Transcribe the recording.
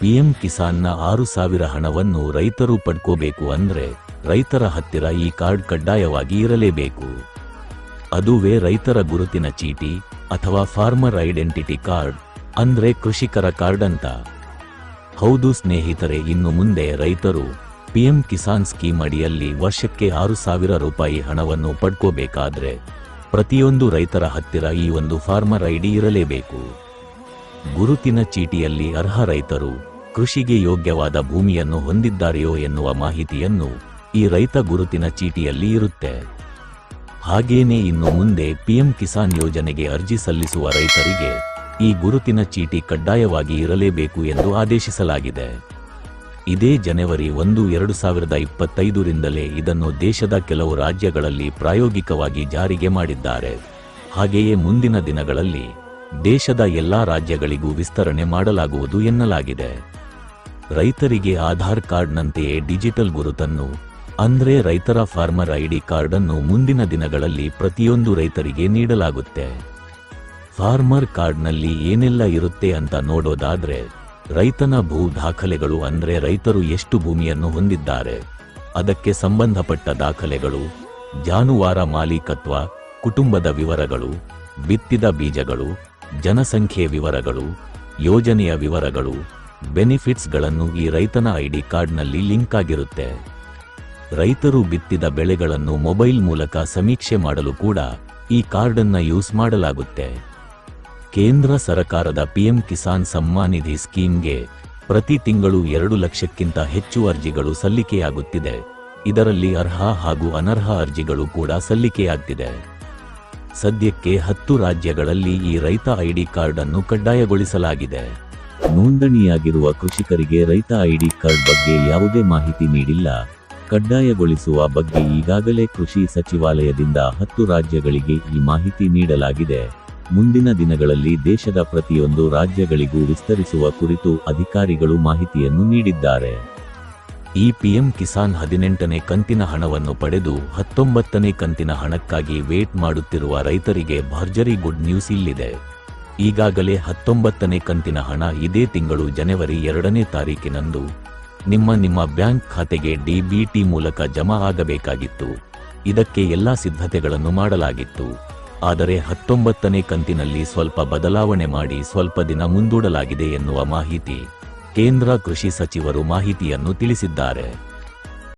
PM ಕಿಸಾನ್ನ ಆರು ಸಾವಿರ ಹಣವನ್ನು ರೈತರು ಪಡ್ಕೋಬೇಕು ಅಂದ್ರೆ ರೈತರ ಹತ್ತಿರ ಈ ಕಾರ್ಡ್ ಕಡ್ಡಾಯವಾಗಿ ಇರಲೇಬೇಕು. ಅದುವೇ ರೈತರ ಗುರುತಿನ ಚೀಟಿ ಅಥವಾ ಫಾರ್ಮರ್ ಐಡೆಂಟಿಟಿ ಕಾರ್ಡ್ ಅಂದ್ರೆ ಕೃಷಿಕರ ಕಾರ್ಡ್ ಅಂತ. ಹೌದು ಸ್ನೇಹಿತರೆ, ಇನ್ನು ಮುಂದೆ ರೈತರು ಪಿಎಂ ಕಿಸಾನ್ ಸ್ಕೀಮ್ ಅಡಿಯಲ್ಲಿ ವರ್ಷಕ್ಕೆ ಆರು ಸಾವಿರ ರೂಪಾಯಿ ಹಣವನ್ನು ಪಡ್ಕೋಬೇಕಾದ್ರೆ ಪ್ರತಿಯೊಂದು ರೈತರ ಹತ್ತಿರ ಈ ಒಂದು ಫಾರ್ಮರ್ ಐಡಿ ಇರಲೇಬೇಕು. ಗುರುತಿನ ಚೀಟಿಯಲ್ಲಿ ಅರ್ಹ ರೈತರು ಕೃಷಿಗೆ ಯೋಗ್ಯವಾದ ಭೂಮಿಯನ್ನು ಹೊಂದಿದ್ದಾರೆಯೋ ಎನ್ನುವ ಮಾಹಿತಿಯನ್ನು ಈ ರೈತ ಗುರುತಿನ ಚೀಟಿಯಲ್ಲಿ ಇರುತ್ತೆ. ಹಾಗೇನೇ ಇನ್ನು ಮುಂದೆ ಪಿಎಂ ಕಿಸಾನ್ ಯೋಜನೆಗೆ ಅರ್ಜಿ ಸಲ್ಲಿಸುವ ರೈತರಿಗೆ ಈ ಗುರುತಿನ ಚೀಟಿ ಕಡ್ಡಾಯವಾಗಿ ಇರಲೇಬೇಕು ಎಂದು ಆದೇಶಿಸಲಾಗಿದೆ. ಇದೇ ಜನವರಿ ಒಂದು, ಎರಡು ಸಾವಿರದ ಇಪ್ಪತ್ತೈದರಿಂದಲೇ ಇದನ್ನು ದೇಶದ ಕೆಲವು ರಾಜ್ಯಗಳಲ್ಲಿ ಪ್ರಾಯೋಗಿಕವಾಗಿ ಜಾರಿಗೆ ಮಾಡಿದ್ದಾರೆ. ಹಾಗೆಯೇ ಮುಂದಿನ ದಿನಗಳಲ್ಲಿ ದೇಶದ ಎಲ್ಲಾ ರಾಜ್ಯಗಳಿಗೂ ವಿಸ್ತರಣೆ ಮಾಡಲಾಗುವುದು ಎನ್ನಲಾಗಿದೆ. ರೈತರಿಗೆ ಆಧಾರ್ ಕಾರ್ಡ್ನಂತೆಯೇ ಡಿಜಿಟಲ್ ಗುರುತನ್ನು, ಅಂದ್ರೆ ರೈತರ ಫಾರ್ಮರ್ ಐಡಿ ಕಾರ್ಡ್ ಅನ್ನು ಮುಂದಿನ ದಿನಗಳಲ್ಲಿ ಪ್ರತಿಯೊಂದು ರೈತರಿಗೆ ನೀಡಲಾಗುತ್ತೆ. ಫಾರ್ಮರ್ ಕಾರ್ಡ್ನಲ್ಲಿ ಏನೆಲ್ಲ ಇರುತ್ತೆ ಅಂತ ನೋಡೋದಾದ್ರೆ, ರೈತನ ಭೂ ದಾಖಲೆಗಳು ಅಂದ್ರೆ ರೈತರು ಎಷ್ಟು ಭೂಮಿಯನ್ನು ಹೊಂದಿದ್ದಾರೆ, ಅದಕ್ಕೆ ಸಂಬಂಧಪಟ್ಟ ದಾಖಲೆಗಳು, ಜಾನುವಾರ ಮಾಲೀಕತ್ವ, ಕುಟುಂಬದ ವಿವರಗಳು, ಬಿತ್ತಿದ ಬೀಜಗಳು, ಜನಸಂಖ್ಯೆ ವಿವರಗಳು, ಯೋಜನೆಯ ವಿವರಗಳು ಬೆನಿಫಿಟ್ಸ್ಗಳನ್ನು ಈ ರೈತನ ಐಡಿ ಕಾರ್ಡ್ನಲ್ಲಿ ಲಿಂಕ್ ಆಗಿರುತ್ತೆ. ರೈತರು ಬಿತ್ತಿದ ಬೆಳೆಗಳನ್ನು ಮೊಬೈಲ್ ಮೂಲಕ ಸಮೀಕ್ಷೆ ಮಾಡಲು ಕೂಡ ಈ ಕಾರ್ಡನ್ನ ಯೂಸ್ ಮಾಡಲಾಗುತ್ತೆ. ಕೇಂದ್ರ ಸರಕಾರದ ಪಿಎಂ ಕಿಸಾನ್ ಸಮ್ಮಾನ್ ನಿಧಿ ಸ್ಕೀಮ್ಗೆ ಪ್ರತಿ ತಿಂಗಳು ಎರಡು ಲಕ್ಷಕ್ಕಿಂತ ಹೆಚ್ಚು ಅರ್ಜಿಗಳು ಸಲ್ಲಿಕೆಯಾಗುತ್ತಿದೆ. ಇದರಲ್ಲಿ ಅರ್ಹ ಹಾಗೂ ಅನರ್ಹ ಅರ್ಜಿಗಳು ಕೂಡ ಸಲ್ಲಿಕೆಯಾಗ್ತಿದೆ. ಸದ್ಯಕ್ಕೆ ಹತ್ತು ರಾಜ್ಯಗಳಲ್ಲಿ ಈ ರೈತ ಐಡಿ ಕಾರ್ಡ್ ಅನ್ನು ಕಡ್ಡಾಯಗೊಳಿಸಲಾಗಿದೆ. ನೋಂದಣಿಯಾಗಿರುವ ಕೃಷಿಕರಿಗೆ ರೈತ ಐಡಿ ಕಾರ್ಡ್ ಬಗ್ಗೆ ಯಾವುದೇ ಮಾಹಿತಿ ನೀಡಿಲ್ಲ. ಕಡ್ಡಾಯಗೊಳಿಸುವ ಬಗ್ಗೆ ಈಗಾಗಲೇ ಕೃಷಿ ಸಚಿವಾಲಯದಿಂದ ಹತ್ತು ರಾಜ್ಯಗಳಿಗೆ ಈ ಮಾಹಿತಿ ನೀಡಲಾಗಿದೆ. ಮುಂದಿನ ದಿನಗಳಲ್ಲಿ ದೇಶದ ಪ್ರತಿಯೊಂದು ರಾಜ್ಯಗಳಿಗೂ ವಿಸ್ತರಿಸುವ ಕುರಿತು ಅಧಿಕಾರಿಗಳು ಮಾಹಿತಿಯನ್ನು ನೀಡಿದ್ದಾರೆ. ಈ ಪಿಎಂ ಕಿಸಾನ್ ಹದಿನೆಂಟನೇ ಕಂತಿನ ಹಣವನ್ನು ಪಡೆದು ಹತ್ತೊಂಬತ್ತನೇ ಕಂತಿನ ಹಣಕ್ಕಾಗಿ ವೇಟ್ ಮಾಡುತ್ತಿರುವ ರೈತರಿಗೆ ಭರ್ಜರಿ ಗುಡ್ ನ್ಯೂಸ್ ಇಲ್ಲಿದೆ. ಈಗಾಗಲೇ ಹತ್ತೊಂಬತ್ತನೇ ಕಂತಿನ ಹಣ ಇದೇ ತಿಂಗಳು ಜನವರಿ ಎರಡನೇ ತಾರೀಕಿನಂದು ನಿಮ್ಮ ನಿಮ್ಮ ಬ್ಯಾಂಕ್ ಖಾತೆಗೆ ಡಿಬಿಟಿ ಮೂಲಕ ಜಮಾ ಆಗಬೇಕಾಗಿತ್ತು. ಇದಕ್ಕೆ ಎಲ್ಲಾ ಸಿದ್ಧತೆಗಳನ್ನು ಮಾಡಲಾಗಿತ್ತು. ಆದರೆ ಹತ್ತೊಂಬತ್ತನೇ ಕಂತಿನಲ್ಲಿ ಸ್ವಲ್ಪ ಬದಲಾವಣೆ ಮಾಡಿ ಸ್ವಲ್ಪ ದಿನ ಮುಂದೂಡಲಾಗಿದೆ ಎನ್ನುವ ಮಾಹಿತಿ ಕೇಂದ್ರ ಕೃಷಿ ಸಚಿವರು ಮಾಹಿತಿಯನ್ನು ತಿಳಿಸಿದ್ದಾರೆ.